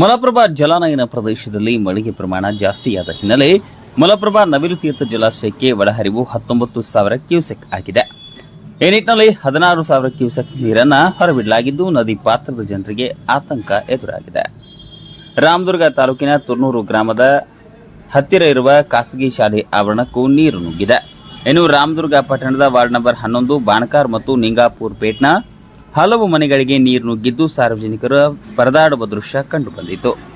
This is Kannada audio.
ಮಲಪ್ರಭಾ ಜಲಾನಯನ ಪ್ರದೇಶದಲ್ಲಿ ಮಳೆಗೆ ಪ್ರಮಾಣ ಜಾಸ್ತಿಯಾದ ಹಿನ್ನೆಲೆ ಮಲಪ್ರಭಾ ನವಿಲು ತೀರ್ಥ ಜಲಾಶಯಕ್ಕೆ ಒಳಹರಿವು ಹತ್ತೊಂಬತ್ತು ಸಾವಿರ ಕ್ಯೂಸೆಕ್ ಆಗಿದೆ. ಈ ನಿಟ್ಟಿನಲ್ಲಿ ಹದಿನಾರು ಸಾವಿರ ಕ್ಯೂಸೆಕ್ ನೀರನ್ನು ಹೊರಬಿಡಲಾಗಿದ್ದು, ನದಿ ಪಾತ್ರದ ಜನರಿಗೆ ಆತಂಕ ಎದುರಾಗಿದೆ. ರಾಮದುರ್ಗ ತಾಲೂಕಿನ ತುರ್ನೂರು ಗ್ರಾಮದ ಹತ್ತಿರ ಇರುವ ಖಾಸಗಿ ಶಾಲೆ ಆವರಣಕ್ಕೂ ನೀರು ನುಗ್ಗಿದೆ. ಇನ್ನು ರಾಮದುರ್ಗ ಪಟ್ಟಣದ ವಾರ್ಡ್ ನಂಬರ್ ಹನ್ನೊಂದು, ಬಾಣಕಾರ್ ಮತ್ತು ನಿಂಗಾಪುರ್ ಪೇಟ್ನ ಹಲವು ಮನೆಗಳಿಗೆ ನೀರು ನುಗ್ಗಿದ್ದು ಸಾರ್ವಜನಿಕರು ಪರದಾಡುವ ದೃಶ್ಯ ಕಂಡುಬಂದಿತು.